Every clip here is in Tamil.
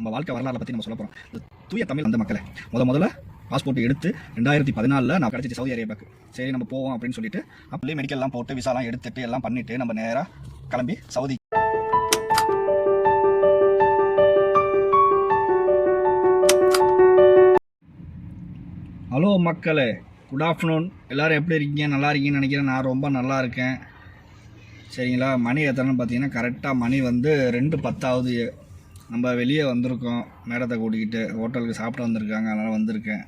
நம்ம வாழ்க்கை வரலாறு பற்றி நம்ம சொல்ல போகிறோம் இந்த தூய தமிழ் அந்த மக்களை முத முதல்ல பாஸ்போர்ட் எடுத்து ரெண்டாயிரத்தி பதினாலில் நான் கிடச்சிச்சு சவுதி அரேபியாவுக்கு. சரி நம்ம போவோம் அப்படின்னு சொல்லிட்டு அப்படியே மெடிக்கல்லாம் போட்டு விசாலாம் எடுத்துட்டு எல்லாம் பண்ணிட்டு நம்ம நேராக கிளம்பி சவுதி. ஹலோ மக்களே குட் ஆஃப்டர்நூன் எல்லோரும் எப்படி இருக்கீங்க? நல்லா இருக்கீங்கன்னு நினைக்கிறேன். நான் ரொம்ப நல்லா இருக்கேன். சரிங்களா? மணி எத்தனைன்னு பார்த்தீங்கன்னா கரெக்டாக மணி வந்து ரெண்டு பத்தாவது நம்ம வெளியே வந்திருக்கோம். மேடத்தை கூட்டிக்கிட்டு ஹோட்டலுக்கு சாப்பிட்டு வந்திருக்காங்க. அதனால் வந்திருக்கேன்.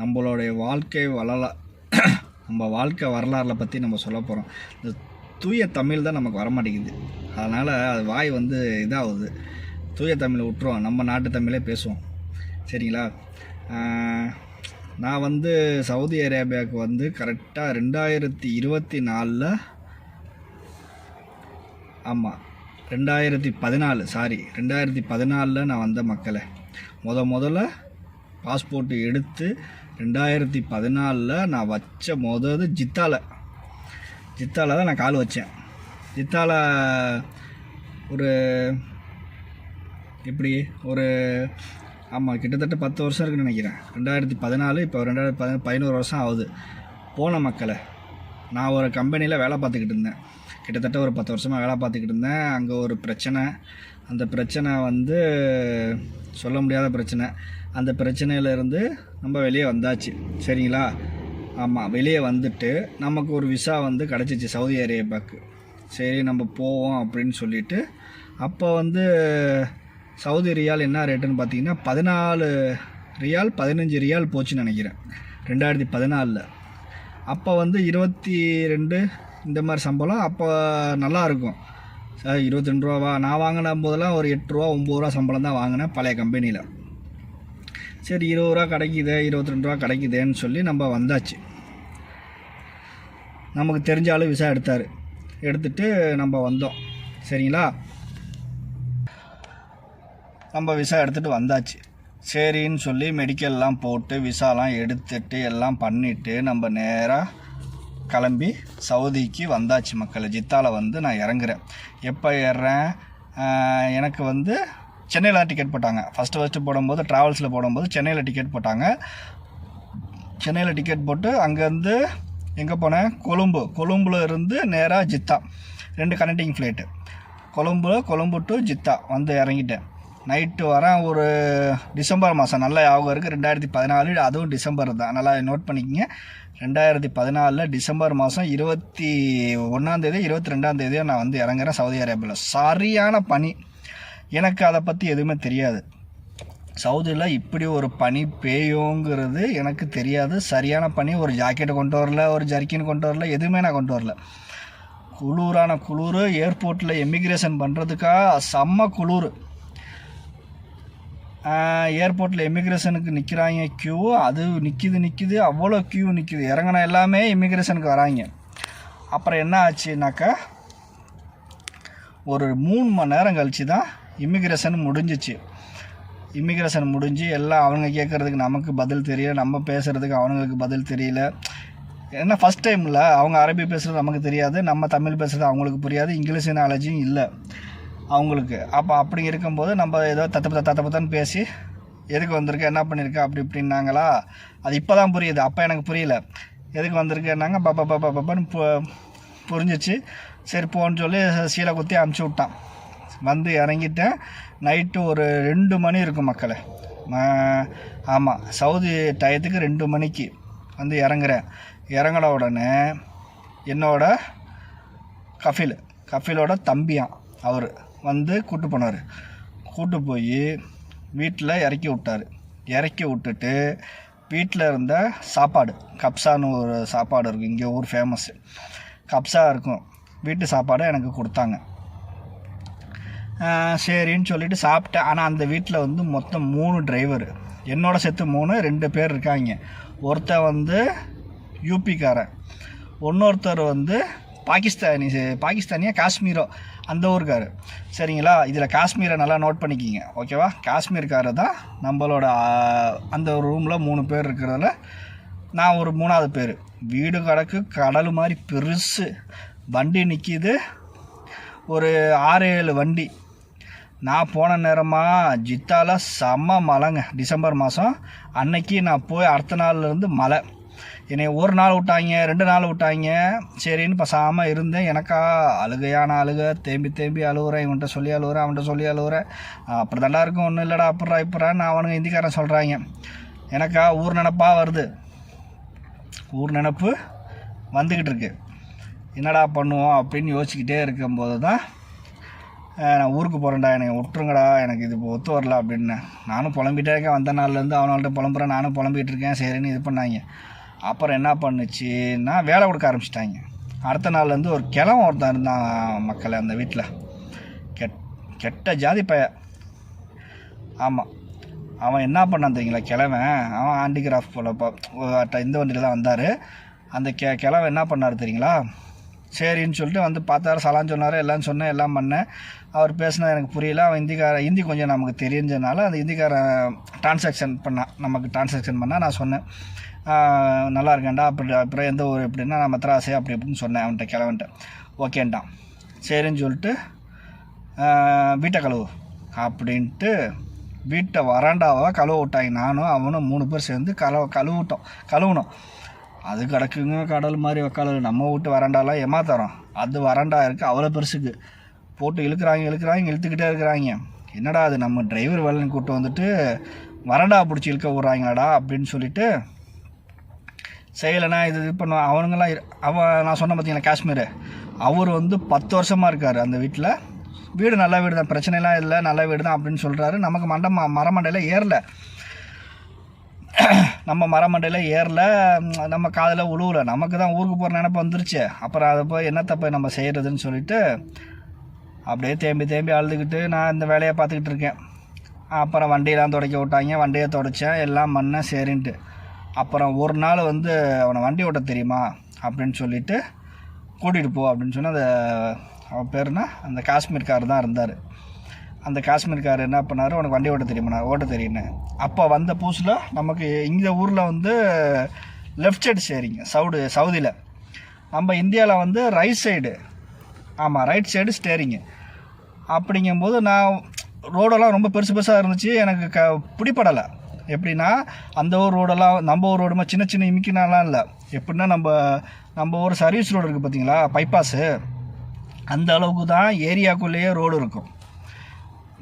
நம்மளுடைய வாழ்க்கை வளல நம்ம வாழ்க்கை வரலாறுல பற்றி நம்ம சொல்ல போகிறோம் இந்த தூய தமிழ் தான் நமக்கு வரமாட்டேங்குது. அதனால் அது வாய் வந்து இதாகுது. தூய தமிழை விட்டுருவோம் நம்ம நாட்டு தமிழே பேசுவோம். சரிங்களா? நான் வந்து சவுதி அரேபியாவுக்கு வந்து கரெக்டாக ரெண்டாயிரத்தி இருபத்தி நாலில் ஆமாம் ரெண்டாயிரத்தி பதினாலு சாரி ரெண்டாயிரத்தி பதினாலில் நான் வந்த மக்களை. முத முதல்ல பாஸ்போர்ட்டு எடுத்து ரெண்டாயிரத்தி பதினாலில் நான் வச்ச முதது ஜித்தால. ஜித்தால தான் நான் கால் வச்சேன். ஜித்தால ஒரு எப்படி ஒரு ஆமாம் கிட்டத்தட்ட பத்து வருஷம் இருக்குன்னு நினைக்கிறேன். ரெண்டாயிரத்தி பதினாலு இப்போ ரெண்டாயிரத்தி பதினோரு வருஷம் ஆகுது. போன மக்களை நான் ஒரு கம்பெனியில் வேலை பார்த்துக்கிட்டு இருந்தேன். கிட்டத்தட்ட ஒரு பத்து வருஷமாக வேலை பார்த்துக்கிட்டு இருந்தேன். அங்கே ஒரு பிரச்சனை. அந்த பிரச்சனை வந்து சொல்ல முடியாத பிரச்சனை. அந்த பிரச்சனையிலேருந்து நம்ம வெளியே வந்தாச்சு. சரிங்களா? ஆமாம் வெளியே வந்துட்டு நமக்கு ஒரு விசா வந்து கிடச்சிச்சு சவுதி அரேபியாவுக்கு. சரி நம்ம போவோம் அப்படின்னு சொல்லிட்டு அப்போ வந்து சவுதி ரியால் என்ன ரேட்டுன்னு பார்த்தீங்கன்னா பதினாலு ரியால் பதினஞ்சு ரியால் போச்சுன்னு நினைக்கிறேன். ரெண்டாயிரத்தி பதினாலில். அப்போ வந்து இருபத்தி ரெண்டு இந்த மாதிரி சம்பளம் அப்போ நல்லா இருக்கும் சார் இருபத்தி ரெண்டு ரூபாவா நான் வாங்கின போதெல்லாம் ஒரு எட்டு ரூபா ஒம்பது ரூபா சம்பளம் தான் வாங்கினேன் பழைய கம்பெனியில். சரி இருபது ரூபா கிடைக்குது இருபத்தி ரெண்டு ரூபா கிடைக்குதுன்னு சொல்லி நம்ம வந்தாச்சு. நமக்கு தெரிஞ்ச ஆளு விசா எடுத்தார். எடுத்துட்டு நம்ம வந்தோம். சரிங்களா? நம்ம விசா எடுத்துகிட்டு வந்தாச்சு. சரின்னு சொல்லி மெடிக்கல்லாம் போட்டு விசாலாம் எடுத்துட்டு எல்லாம் பண்ணிவிட்டு நம்ம நேராக கிளம்பி சவுதிக்கு வந்தாச்சு மக்கள். ஜித்தாவில் வந்து நான் இறங்குறேன். எப்போ ஏறுறேன்? எனக்கு வந்து சென்னையில் டிக்கெட் போட்டாங்க. ஃபஸ்ட்டு ஃபஸ்ட்டு போடும்போது ட்ராவல்ஸில் போடும்போது சென்னையில் டிக்கெட் போட்டாங்க. சென்னையில் டிக்கெட் போட்டு அங்கேருந்து எங்கே போனேன்? கொழும்பு. கொழும்புல இருந்து நேராக ஜித்தா. ரெண்டு connecting flight Colombo Colombo to Jeddah. வந்து இறங்கிட்டேன். நைட்டு வரேன் ஒரு டிசம்பர் மாதம் நல்ல ஞாபகம் இருக்குது ரெண்டாயிரத்தி பதினாலு அதுவும் டிசம்பர் தான். நல்லா நோட் பண்ணிக்கங்க. ரெண்டாயிரத்தி பதினாலில் டிசம்பர் மாதம் இருபத்தி ஒன்றாந்தேதி இருபத்தி ரெண்டாந்தேதியோ நான் வந்து இறங்குறேன் சவுதி அரேபியாவில் சரியான பனி. எனக்கு அதை பற்றி எதுவுமே தெரியாது. சவுதியில் இப்படி ஒரு பனி பெய்யுங்கிறது எனக்கு தெரியாது. சரியான பனி. ஒரு ஜாக்கெட்டை கொண்டு வரல ஒரு ஜர்க்கின் கொண்டு வரல எதுவுமே நான் கொண்டு வரல. குளூரான குளிர் ஏர்போர்ட்டில் எமிக்ரேஷன் பண்ணுறதுக்காக செம்ம குளிர். ஏர்போர்ட்டில் எமிக்ரேஷனுக்கு நிற்கிறாங்க க்யூ அது நிற்கிது நிற்கிது அவ்வளோ க்யூ நிற்கிது இறங்கின எல்லாமே இமிக்ரேஷனுக்கு வராங்க. அப்புறம் என்ன ஆச்சுனாக்கா ஒரு மூணு மணி நேரம் கழிச்சு தான் இமிக்ரேஷன் முடிஞ்சிச்சு. இமிக்ரேஷன் முடிஞ்சு எல்லாம் அவங்க கேட்குறதுக்கு நமக்கு பதில் தெரியல. நம்ம பேசுகிறதுக்கு அவனுங்களுக்கு பதில் தெரியல. ஏன்னா ஃபஸ்ட் டைமில் அவங்க அரபி பேசுகிறது நமக்கு தெரியாது. நம்ம தமிழ் பேசுகிறது அவங்களுக்கு புரியாது. இங்கிலீஷ் நாலேஜும் இல்லை. அவங்களுக்கு. அப்போ அப்படி இருக்கும்போது நம்ம ஏதோ தத்து தத்த பத்தன்னு பேசி எதுக்கு வந்திருக்க? என்ன பண்ணியிருக்க அப்படி இப்படின்னாங்களா? அது இப்போ தான் புரியுது. அப்போ எனக்கு புரியல. எதுக்கு வந்திருக்கேன்னாங்க? பாப்பா பாப்பா பாப்பான்னு பு புரிஞ்சிச்சு. சரி போன்னு சொல்லி சீலை குத்தி அமுச்சு விட்டான். வந்து இறங்கிட்டேன். நைட்டு ஒரு ரெண்டு மணி இருக்கும் மக்களை. ஆமாம் சவுதி டயத்துக்கு ரெண்டு மணிக்கு வந்து இறங்குறேன். இறங்கின உடனே என்னோட கஃபில் கஃபிலோட தம்பியான் அவர். வந்து கூட்டு போனார். கூட்டு போய் வீட்டில் இறக்கி விட்டார். இறக்கி விட்டுட்டு வீட்டில் இருந்த சாப்பாடு கப்சான்னு ஒரு சாப்பாடு இருக்கும் இங்கே ஊர் ஃபேமஸ்ஸு கப்சா இருக்கும். வீட்டு சாப்பாடை எனக்கு கொடுத்தாங்க. சரின்னு சொல்லிவிட்டு சாப்பிட்டேன். ஆனால் அந்த வீட்டில் வந்து மொத்தம் மூணு டிரைவர் என்னோட சேர்த்து மூணு ரெண்டு பேர் இருக்காங்க. ஒருத்தன் வந்து யூபிக்காரன் இன்னொருத்தர் வந்து பாகிஸ்தானி பாகிஸ்தானியா காஷ்மீரோ. அந்த ஊருக்காரு. சரிங்களா? இதில் காஷ்மீரை நல்லா நோட் பண்ணிக்கிங்க. ஓகேவா காஷ்மீர்காரர் தான் நம்மளோட அந்த ரூமில் மூணு பேர் இருக்கிறதுல நான் ஒரு மூணாவது பேர். வீடு கடக்கு கடல் மாதிரி பெருசு. வண்டி நிற்கிது ஒரு ஆறு ஏழு வண்டி. நான் போன நேரமாக ஜித்தால செம்ம மழைங்க. டிசம்பர் மாதம் அன்னைக்கு நான் போய் அடுத்த நாள்லேருந்து மழை. என்னை ஒரு நாள் விட்டாங்க ரெண்டு நாள் விட்டாங்க. சரின்னு பசாமல் இருந்தேன். எனக்கா அழுகையான அழுக தேம்பி தேம்பி அழுகுறேன் இவன்கிட்ட சொல்லி அழுகுறேன் அவன்கிட்ட சொல்லி அழுகுறேன் அப்படி தாண்டா இருக்கும் ஒன்றும் இல்லைடா அப்புறா இப்புறான்னு அவனுங்க ஹிந்திக்காரன் சொல்கிறாங்க எனக்கா ஊர் நினப்பாக வருது. ஊர் நினப்பு வந்துக்கிட்டு இருக்கு. என்னடா பண்ணுவோம் அப்படின்னு யோசிச்சுக்கிட்டே இருக்கும்போது தான் நான் ஊருக்கு போகிறேன்டா என்னை விட்டுருங்கடா எனக்கு இது இப்போ ஒத்து வரல அப்படின்னு. நானும் புலம்பிகிட்டே இருக்கேன். வந்த நாள்லேருந்து அவனால்ட்ட புலம்புறேன் நானும் புலம்பிகிட்டு இருக்கேன். சரின்னு இது பண்ணாங்க. அப்புறம் என்ன பண்ணுச்சுன்னா வேலை கொடுக்க ஆரம்பிச்சிட்டாங்க. அடுத்த நாள்லேருந்து ஒரு கிழவன் ஒருத்தன் இருந்தான் மக்களை அந்த வீட்டில் கெட் கெட்ட ஜாதி பய. ஆமாம் அவன் என்ன பண்ணான் தெரியுங்களா கிழவன்? அவன் ஹேண்டிகிராஃப்ட் போலப்போ இந்த வண்டியில் தான் வந்தார். அந்த கெ கிழவன் என்ன பண்ணார் தெரியுங்களா? சரின்னு சொல்லிட்டு வந்து பார்த்தாரு சலான் சொன்னார் எல்லாம் சொன்னேன் எல்லாம் பண்ணேன். அவர் பேசினா எனக்கு புரியல. அவன் ஹிந்திக்கார ஹிந்தி கொஞ்சம் நமக்கு தெரிஞ்சதுனால அந்த ஹிந்திக்காரன் டிரான்சாக்ஷன் பண்ணான். நமக்கு டிரான்சாக்ஷன் பண்ணால் நான் சொன்னேன். நல்லா இருக்கேன்டா. அப்படி அப்புறம் எந்த ஊர் எப்படின்னா நான் மத்ராசே அப்படி இப்படின்னு சொன்னேன் அவன்கிட்ட கிளவன்ட்ட ஓகேன்ட்டான் சரின்னு சொல்லிட்டு வீட்டை கழுவு. அப்படின்ட்டு வீட்டை வராண்டாவை கழுவ விட்டாங்க. நானும் அவனும் மூணு பேர் சேர்ந்து கழுவ கழுவிட்டோம். கழுவுனோம். அது கிடக்குங்க கடல் மாதிரி வக்கால நம்ம வீட்டு வராண்டாலாம் ஏமாத்தரோம் அது வராண்டா இருக்குது அவ்வளோ பெருசுக்கு. போட்டு இழுக்கிறாங்க இழுக்கிறாங்க இழுத்துக்கிட்டே இருக்கிறாங்க. என்னடா அது நம்ம டிரைவர் வேலைன்னு கூப்பிட்டு வந்துட்டு வராண்டா பிடிச்சி இழுக்க விட்றாங்கடா அப்படின்னு சொல்லிட்டு செய்யலைனா இது இது பண்ணுவான் அவனுங்கெல்லாம் அவன் நான் சொன்ன பார்த்தீங்களா காஷ்மீர். அவர் வந்து பத்து வருஷமாக இருக்கார் அந்த வீட்டில் வீடு நல்ல வீடு தான் பிரச்சனைலாம் இல்லை நல்ல வீடு தான் அப்படின்னு சொல்கிறாரு நமக்கு மண்டை ம மரமண்டையில் ஏறல. நம்ம மரமண்டையில் ஏறல நம்ம காதில் உழுவல. நமக்கு தான் ஊருக்கு போகிற நினப்பு வந்துருச்சு. அப்புறம் அதை போய் என்னத்தை போய் நம்ம செய்கிறதுன்னு சொல்லிட்டு அப்படியே தேம்பி தேம்பி அழுதுகிட்டு நான் இந்த வேலையை பார்த்துக்கிட்டு இருக்கேன். அப்புறம் வண்டியெல்லாம் துடைக்க விட்டாங்க வண்டியை துடைச்சேன் எல்லாம் பண்ணேன் சரின்ட்டு. அப்புறம் ஒரு நாள் வந்து அவனை வண்டி ஓட்ட தெரியுமா அப்படின்னு சொல்லிட்டு கூட்டிகிட்டு போ அப்படின்னு சொன்னால் அந்த அவன் பேர்னா அந்த காஷ்மீர்கார் தான் இருந்தார். அந்த காஷ்மீர்கார் என்ன பண்ணார்? உனக்கு வண்டி ஓட்ட தெரியுமா ஓட்ட தெரியுன்னு. அப்போ வந்த புதுசில் நமக்கு இந்த ஊரில் வந்து லெஃப்ட் சைடு ஸ்டேரிங் சவுடு சவுதியில் நம்ம இந்தியாவில் வந்து ரைட் சைடு ஆமாம் ரைட் சைடு ஸ்டேரிங்கு அப்படிங்கும்போது நான் ரோடெல்லாம் ரொம்ப பெருசு பெருசாக இருந்துச்சு. எனக்கு க பிடிப்படலை எப்படின்னா அந்த ஊர் ரோடெல்லாம் நம்ம ஊர் ரோடுமா சின்ன சின்ன இமிக்கினாலாம் இல்லை. எப்படின்னா நம்ம நம்ம ஊர் சர்வீஸ் ரோடு இருக்குது பார்த்தீங்களா பைபாஸு அந்த அளவுக்கு தான் ஏரியாக்குள்ளேயே ரோடு இருக்கும்.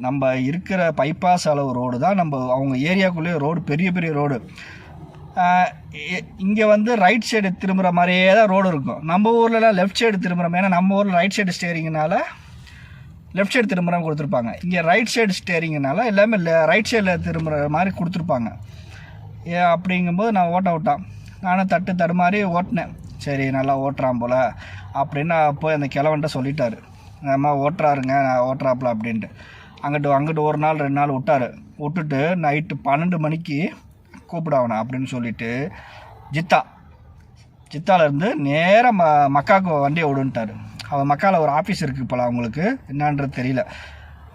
நம்ம இருக்கிற பைபாஸ் அளவு ரோடு தான் நம்ம அவங்க ஏரியாக்குள்ளேயே ரோடு பெரிய பெரிய ரோடு இங்கே வந்து ரைட் சைடு திரும்புகிற மாதிரியே தான் ரோடு இருக்கும். நம்ம ஊர்லலாம் லெஃப்ட் சைடு திரும்புகிற ஏன்னா நம்ம ஊரில் ரைட் சைடு ஸ்டேரிங்னால லெஃப்ட் சைடு திரும்புகிறாங்க கொடுத்துருப்பாங்க. இங்கே ரைட் சைடு ஸ்டேரிங்னால எல்லாமே ரைட் சைடில் திரும்புகிற மாதிரி கொடுத்துருப்பாங்க. ஏ அப்படிங்கும்போது நான் ஓட்ட விட்டான். நானும் தட்டு தடுமாறி ஓட்டினேன். சரி நல்லா ஓட்டுறான் போல் அப்படின்னு போய் அந்த கிழவன்ட்ட சொல்லிட்டாரு. அம்மா ஓட்டுறாருங்க நான் ஓட்டுறாப்புல அப்படின்ட்டு. அங்கிட்டு அங்கிட்டு ஒரு நாள் ரெண்டு நாள் விட்டார். விட்டுட்டு நைட்டு பன்னெண்டு மணிக்கு கூப்பிடாவன அப்படின்னு சொல்லிட்டு ஜித்தா ஜித்தாலேருந்து நேராக ம மக்காவுக்கு வண்டியை விடுன்ட்டாரு அவன் மக்காவில் ஒரு ஆஃபீஸ் இருக்குது போல் அவங்களுக்கு. என்னன்றது தெரியல.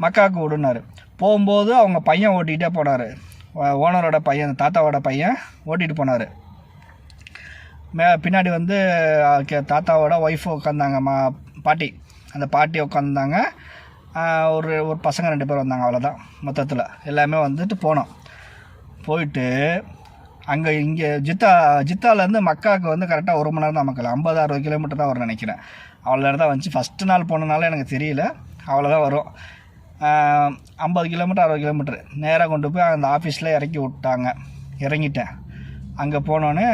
மக்காவுக்கு விடுனாரு போகும்போது அவங்க பையன் ஓட்டிகிட்டே போனார். ஓனரோட பையன் அந்த தாத்தாவோட பையன் ஓட்டிகிட்டு போனார். மே பின்னாடி வந்து கே- தாத்தாவோட ஒய்ஃப் உட்காந்தாங்க மா பாட்டி. அந்த பாட்டி உட்காந்தாங்க ஒரு ஒரு பசங்க ரெண்டு பேர் வந்தாங்க. அவ்வளோதான் மொத்தத்தில். எல்லாமே வந்துட்டு போனோம். போயிட்டு அங்கே இங்கே ஜித்தா ஜித்தாலேருந்து மக்காவுக்கு வந்து கரெக்டாக ஒரு மணி நேரம் தான் மக்கள் ஐம்பது அறுபது கிலோமீட்டர் தான் வரும் நினைக்கிறேன். அவ்வளோ நேரம் தான் வந்துச்சு. ஃபஸ்ட்டு நாள் போனனால எனக்கு தெரியல. அவ்வளோதான் வரும். ஐம்பது கிலோமீட்டர் அறுபது கிலோமீட்ரு நேராக கொண்டு போய் அந்த ஆஃபீஸில் இறக்கி விட்டாங்க. இறங்கிட்டேன். அங்கே போனோன்னே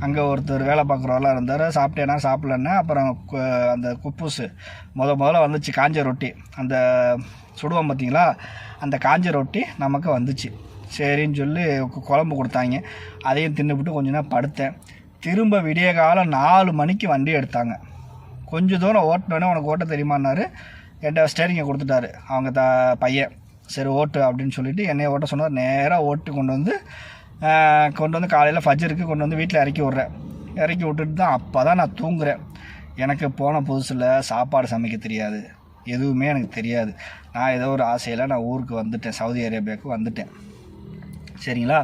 அங்கே ஒருத்தர் வேலை பார்க்குறவரெல்லாம் இருந்தார். சாப்பிட்டேன்னா சாப்பிட்லன்னா அப்புறம் கு- அந்த குப்பூசு. முத முதல்ல வந்துச்சு காஞ்ச ரொட்டி. அந்த சுடுவோம் பார்த்தீங்களா? அந்த காஞ்ச ரொட்டி நமக்கு வந்துச்சு. சரின்னு சொல்லி குழம்பு கொடுத்தாங்க. அதையும் தின்னுபிட்டு கொஞ்ச நேரம் படுத்தேன். திரும்ப விடிய காலம் நாலு மணிக்கு வண்டி எடுத்தாங்க. கொஞ்சம் தூரம் ஓட்டினோடனே உனக்கு ஓட்ட தெரியுமான்னாரு. என்கிட்ட ஸ்டேரிங்கை கொடுத்துட்டாரு. அவங்க த பையன். சரி ஓட்டு அப்படின்னு சொல்லிட்டு என்னைய ஓட்ட சொன்னார். நேராக ஓட்டு கொண்டு வந்து கொண்டு வந்து காலையில் ஃபஜருக்கு கொண்டு வந்து வீட்டில் இறக்கி விட்றேன். இறக்கி விட்டுட்டு தான் அப்போ தான் நான் தூங்குறேன். எனக்கு போன புதுசில் சாப்பாடு சமைக்க தெரியாது. எதுவுமே எனக்கு தெரியாது. நான் ஏதோ ஒரு ஆசையில் நான் ஊருக்கு வந்துட்டேன். சவுதி அரேபியாவுக்கு வந்துட்டேன். சரிங்களா?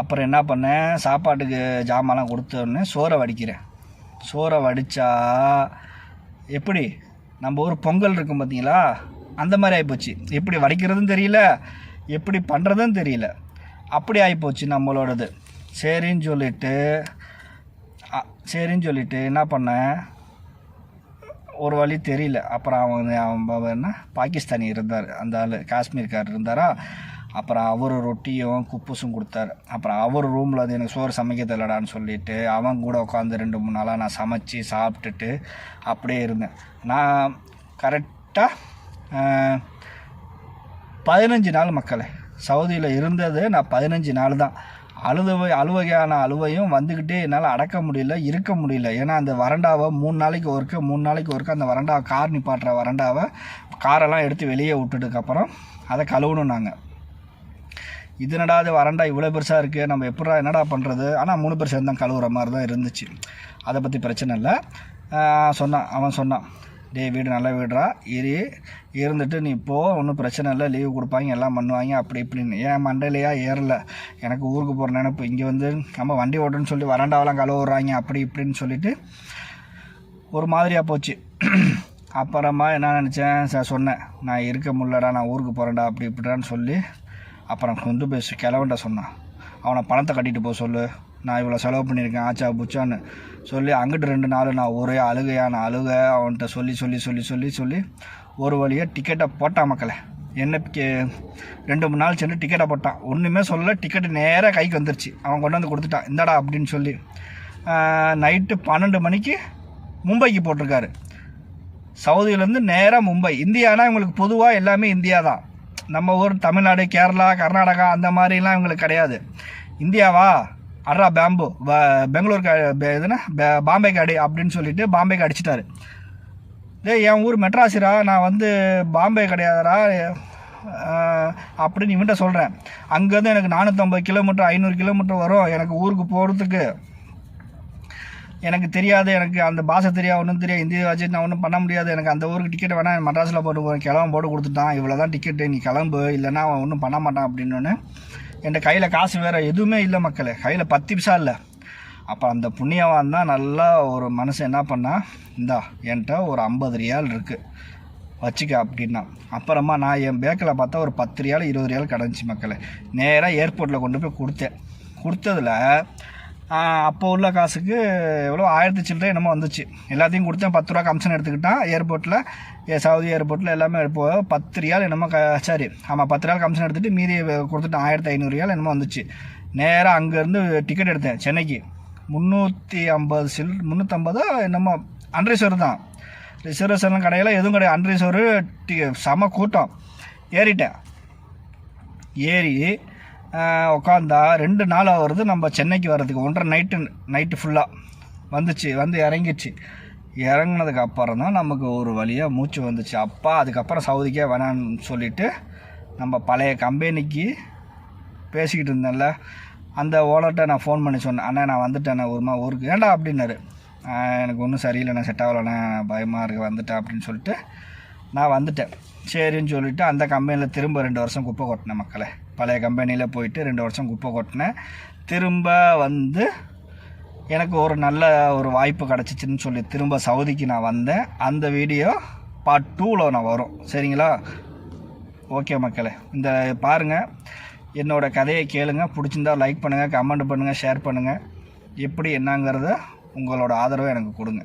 அப்புறம் என்ன பண்ணேன்? சாப்பாட்டுக்கு ஜாமான்லாம் கொடுத்தோடனே சோறை வடிக்கிறேன். சோறை வடித்தா எப்படி? நம்ம ஊர் பொங்கல் இருக்கும் பார்த்தீங்களா அந்த மாதிரி ஆகிப்போச்சு எப்படி வடிக்கிறதும் தெரியல எப்படி பண்ணுறதும் தெரியல. அப்படி ஆகிப்போச்சு நம்மளோடது. சரின்னு சொல்லிட்டு அ, சரின்னு சொல்லிட்டு என்ன பண்ணேன் ஒரு வழி தெரியல. அப்புறம் அவன் அவன் அவன் என்ன? பாகிஸ்தானி இருந்தார். அந்த ஆள் காஷ்மீர்கார் இருந்தாரா? அப்புறம் அவர் ரொட்டியும் குப்புசும் கொடுத்தாரு. அப்புறம் அவர் ரூமில் அது எனக்கு சோறு சமைக்க தெரியலடான்னு சொல்லிட்டு அவன் கூட உட்காந்து ரெண்டு மூணு நாளாக நான் சமைச்சு சாப்பிட்டுட்டு அப்படியே இருந்தேன். நான் கரெக்டாக பதினஞ்சு நாள் மக்களே சவுதியில் இருந்தது நான் பதினஞ்சு நாள் தான். அழுதவை அழுவகையான அழுவையும் வந்துக்கிட்டே என்னால் அடக்க முடியல இருக்க முடியல. ஏன்னா அந்த வறண்டாவை மூணு நாளைக்கு ஒருக்க மூணு நாளைக்கு ஒருக்க அந்த வறண்டாவை கார் நிப்பாட்டுற வறண்டாவை காரெல்லாம் எடுத்து வெளியே விட்டுட்டுக்கப்புறம் அதை கழுவணும் நாங்கள் இது என்னடா அது வறண்டா இவ்வளோ பெருசாக இருக்குது நம்ம எப்படா என்னடா பண்ணுறது ஆனால் மூணு பேர் சேர்ந்து தான் கழுவுற மாதிரி தான் இருந்துச்சு. அதை பற்றி பிரச்சனை இல்லை. சொன்னான் அவன் சொன்னான் டேய் வீடு நல்ல வீடுறா இரு இருந்துட்டு நீ போ ஒன்றும் பிரச்சனை இல்லை லீவு கொடுப்பாங்க எல்லாம் பண்ணுவாங்க அப்படி இப்படின்னு. ஏன் மண்டையிலையா ஏறல. எனக்கு ஊருக்கு போகிற நினைப்பு. இங்கே வந்து நம்ம வண்டி ஓட்டுன்னு சொல்லி வராண்டாவெல்லாம் கழுவுறாங்க அப்படி இப்படின்னு சொல்லிட்டு ஒரு மாதிரியாக போச்சு. அப்புறமா என்ன நினச்சேன்? சார் சொன்னேன் நான் இருக்க முடியலடா நான் ஊருக்கு போகிறேன்டா அப்படி இப்படிடான்னு சொல்லி அப்புறம் கொண்டு பேசு கிழவன்ட்ட சொன்னான். அவனை பணத்தை கட்டிட்டு போக சொல்லு. நான் இவ்வளோ செலவு பண்ணியிருக்கேன் ஆச்சா புச்சான்னு சொல்லி அங்கிட்டு ரெண்டு நாள் நான் ஒரே அழுகையா நான் அழுக அவன்கிட்ட சொல்லி சொல்லி சொல்லி சொல்லி சொல்லி ஒரு வழியாக டிக்கெட்டை போட்டான் மக்களை. என்ன கே- ரெண்டு மூணு நாள் சென்று டிக்கெட்டை போட்டான். ஒன்றுமே சொல்லலை டிக்கெட்டு நேராக கைக்கு வந்துருச்சு. அவன் கொண்டு வந்து கொடுத்துட்டான். இந்தாடா அப்படின்னு சொல்லி நைட்டு பன்னெண்டு மணிக்கு மும்பைக்கு போட்டிருக்காரு. சவுதியிலேருந்து நேராக மும்பை. இந்தியானா இவங்களுக்கு பொதுவாக எல்லாமே இந்தியா தான் நம்ம ஊர் தமிழ்நாடு கேரளா கர்நாடகா அந்த மாதிரிலாம் இவங்களுக்கு கிடையாது. இந்தியாவா? அட்ரா பேம்பு. பெங்களூர் க இதுனா பே- பாம்பே காடி அப்படின்னு சொல்லிட்டு பாம்பேக்கு அடிச்சிட்டாரு. டே என் ஊர் மெட்ராஸிரா நான் வந்து பாம்பே கிடையாதுரா அப்படின்னு இவன்ட்ட சொல்கிறேன் அங்கேருந்து எனக்கு நானூற்றம்பது கிலோமீட்டர் ஐநூறு கிலோமீட்டர் வரும் எனக்கு ஊருக்கு போகிறதுக்கு எனக்கு தெரியாது எனக்கு அந்த பாஷை தெரியாது ஒன்றும் தெரியாது இந்திய வச்சு நான் ஒன்றும் பண்ண முடியாது. எனக்கு அந்த ஊருக்கு டிக்கெட் வேணாம் மெட்ராஸில் போட்டு போகிறேன் கிளம்ப போட்டு கொடுத்துட்டான். இவ்வளோ தான் டிக்கெட்டு நீ கிளம்பு. இல்லைன்னா அவன் ஒன்றும் பண்ண மாட்டான் அப்படின்னு. என் கையில் காசு வேறு எதுவுமே இல்லை மக்களே. கையில் பத்து பிசா இல்லை. அப்போ அந்த புண்ணியவான் தான் நல்லா ஒரு மனுஷன் என்ன பண்ணால் இந்தா என்கிட்ட ஒரு ஐம்பது ரியால் இருக்குது வச்சுக்க அப்படின்னா. அப்புறமா நான் என் பேக்கில் பார்த்தா ஒரு பத்து ரியால் இருபது ரியால் கிடந்துச்சு மக்களை. நேராக ஏர்போர்ட்டில் கொண்டு போய் கொடுத்தேன். கொடுத்ததில் அப்போ உள்ள காசுக்கு எவ்வளோ? ஆயிரத்தி சில்லறை என்னமோ வந்துச்சு. எல்லாத்தையும் கொடுத்தேன். பத்து ரூபா கமிஷன் எடுத்துக்கிட்டான். ஏர்போர்ட்டில் சவுதி ஏர்போர்ட்டில் எல்லாமே எடுப்போம் பத்து ரியால் என்னமோ க சாரி. ஆமாம் பத்து ரியால் கமிஷன் எடுத்துகிட்டு மீதி கொடுத்துட்டேன். ஆயிரத்தி ஐநூறு ரியால் என்னமோ வந்துச்சு. நேராக அங்கேருந்து டிக்கெட் எடுத்தேன் சென்னைக்கு. முந்நூற்றி ஐம்பது சில் முந்நூற்றம்பதோ என்னமோ அன்ரிசர்வ் தான். ரிசர்வேஷன் கிடையாது எதுவும் கிடையாது. அன்ரிசர்வ் டி செம கூட்டம். ஏறிட்டேன். ஏறி உட்காந்தா ரெண்டு நாள் ஆகிறது நம்ம சென்னைக்கு வர்றதுக்கு ஒன்றரை நைட்டு நைட்டு ஃபுல்லாக வந்துச்சு வந்து இறங்கிச்சு. இறங்கினதுக்கு அப்புறம் தான் நமக்கு ஒரு வழியாக மூச்சு வந்துச்சு. அப்பா அதுக்கப்புறம் சவுதிக்கே வேணான்னு சொல்லிட்டு நம்ம பழைய கம்பெனிக்கு பேசிக்கிட்டு இருந்தேன்ல. அந்த ஓனர்கிட்ட நான் ஃபோன் பண்ணி சொன்னேன் அண்ணா நான் வந்துட்டேண்ணே ஒருமா ஊருக்கு. ஏன்டா? அப்படின்னாரு. எனக்கு ஒன்றும் சரியில்லைண்ணே செட் ஆகலைண்ணே பயமாக இருக்கு வந்துட்டேன் அப்படின்னு சொல்லிட்டு நான் வந்துட்டேன். சரின்னு சொல்லிவிட்டு அந்த கம்பெனியில் திரும்ப ரெண்டு வருஷம் குப்பை கொட்டினேன் மக்களை. பழைய கம்பெனியில் போயிட்டு ரெண்டு வருஷம் குப்பை கொட்டினேன். திரும்ப வந்து எனக்கு ஒரு நல்ல ஒரு வாய்ப்பு கிடச்சிச்சின்னு சொல்லி திரும்ப சவுதிக்கு நான் வந்தேன். அந்த வீடியோ பார்ட் டூவில் நான் வரும். சரிங்களா? ஓகே மக்களே இந்த பாருங்கள் என்னோட கதையை கேளுங்க. பிடிச்சிருந்தா லைக் பண்ணுங்கள் கமெண்ட் பண்ணுங்கள் ஷேர் பண்ணுங்கள் எப்படி என்னங்கிறத உங்களோட ஆதரவை எனக்கு கொடுங்க.